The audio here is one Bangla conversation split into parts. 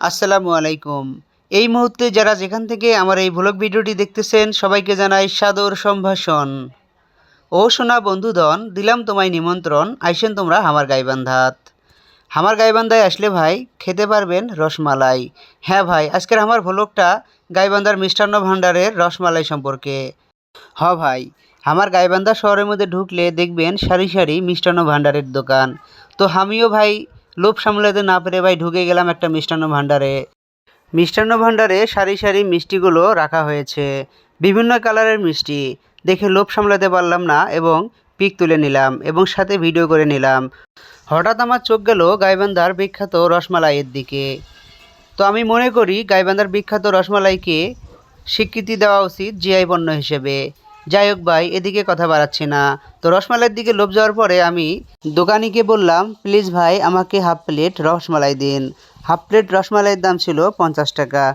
আসসালামু আলাইকুম। এই মুহূর্তে যারা যেখান থেকে আমার এই ভ্লগ ভিডিওটি দেখতেছেন, সবাইকে জানাই সাদর সম্ভাষণ। ও সোনা বন্ধুদন দিলাম তোমায় নিমন্ত্রণ, আইসেন তোমরা আমার গাইবান্ধাত। আমার গাইবান্ধায় আসলে ভাই, খেতে পারবেন রসমালাই। হ্যাঁ ভাই, আজকের আমার ভ্লগটা গাইবান্ধার মিষ্টান্ন ভাণ্ডারের রসমালাই সম্পর্কে। হ ভাই আমার গাইবান্ধা শহরের মধ্যে ঢুকলে দেখবেন সারি সারি মিষ্টান্ন ভাণ্ডারের দোকান। তো আমিও ভাই লোভ সামলাতে না পেরে ভাই ঢুকে গেলাম একটা মিষ্টান্ন ভাণ্ডারে। মিষ্টান্ন ভাণ্ডারে সারি সারি মিষ্টিগুলো রাখা হয়েছে। বিভিন্ন কালারের মিষ্টি। দেখে লোভ সামলাতে পারলাম না এবং পিক তুলে নিলাম এবং সাথে ভিডিও করে নিলাম। হঠাৎ আমার চোখ গেল গাইবান্ধার বিখ্যাত রসমালাইয়ের দিকে। তো আমি মনে করি গাইবান্ধার বিখ্যাত রসমালাইকে স্বীকৃতি দেওয়া উচিত জিআই পণ্য হিসেবে। যাই হোক ভাই, এদিকে কথা বাড়াচ্ছি না। তো রসমালাইয়ের দিকে লোভ যাওয়ার পরে আমি দোকানিকে বললাম, প্লিজ ভাই, আমাকে হাফ প্লেট রসমালাই দিন। হাফ প্লেট রসমালাইয়ের দাম ছিল পঞ্চাশ টাকা।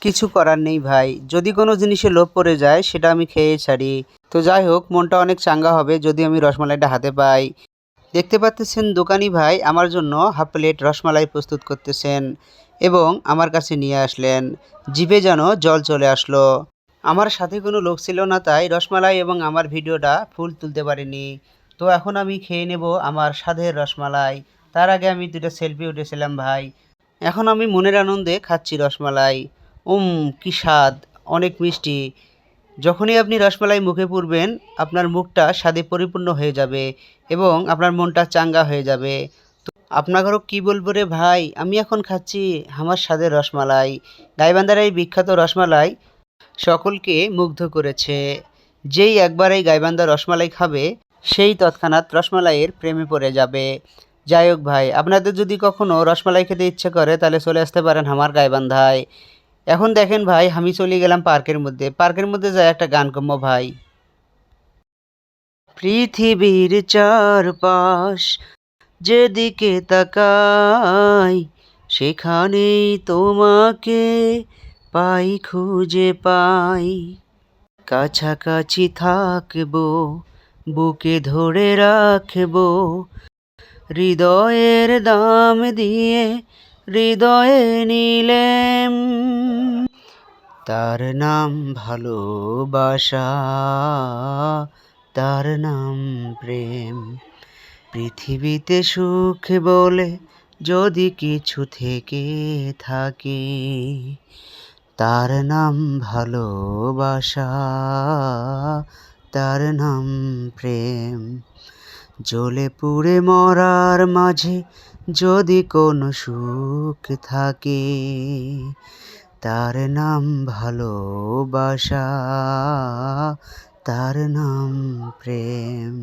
কিছু করার নেই ভাই, যদি কোনো জিনিসে লোভ পড়ে যায়, সেটা আমি খেয়ে ছাড়ি। তো যাই হোক, মনটা অনেক চাঙ্গা হবে যদি আমি রসমালাইটা হাতে পাই। দেখতে পাচ্ছেন দোকানি ভাই আমার জন্য হাফ প্লেট রসমালাই প্রস্তুত করতেছেন এবং আমার কাছে নিয়ে আসলেন। জিভে যেন জল চলে আসলো। আমার সাথে কোনো লোক ছিল না, তাই রসমালাই এবং আমার ভিডিওটা ফুল তুলতে পারিনি। তো এখন আমি খেয়ে নেব আমার স্বাদের রসমালাই। তার আগে আমি দুটো সেলফি উঠেছিলাম, ভাই। এখন আমি মনের আনন্দে খাচ্ছি রসমালাই। উম, কি স্বাদ, অনেক মিষ্টি। যখনই আপনি রসমালাই মুখে পুরবেন, আপনার মুখটা স্বাদে পরিপূর্ণ হয়ে যাবে এবং আপনার মনটা চাঙ্গা হয়ে যাবে। তো আপনাদেরও কি বলব রে ভাই, আমি এখন খাচ্ছি আমার স্বাদের রসমালাই। গাইবান্ধার এই বিখ্যাত রসমালাই সকলকে মুগ্ধ করেছে। যেই একবার এই গাইবান্ধা রসমালাই খাবে, সেই তৎক্ষণাৎ রসমালাইয়ের প্রেমে পড়ে যাবে। যাই হোক ভাই, আপনাদের যদি কখনো রসমালাই খেতে ইচ্ছে করে, তাহলে চলে আসতে পারেন আমার গাইবান্ধায়। এখন দেখেন ভাই, আমি চলে গেলাম পার্কের মধ্যে। পার্কের মধ্যে যাই একটা গান কম্য ভাই। পৃথিবীর চারপাশ যেদিকে তাকাই, সেখানেই তোমাকে পাই, খুঁজে পাই। কাছাকাছি থাকব, বুকে ধরে রাখব। হৃদয়ের দাম দিয়ে হৃদয়ে নিলেম। তার নাম ভালোবাসা, তার নাম প্রেম। পৃথিবীতে সুখ বলে যদি কিছু থেকে থাকে তার নাম ভালোবাসা, তার নাম প্রেম। জ্বলে পুড়ে মরার মাঝে যদি কোনো সুখ থাকে, তার নাম ভালোবাসা, তার নাম প্রেম।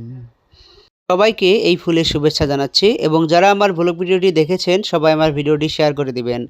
সবাইকে এই ফুলের শুভেচ্ছা জানাচ্ছি এবং যারা আমার ভ্লগ ভিডিওটি দেখেছেন, সবাই আমার ভিডিওটি শেয়ার করে দিবেন।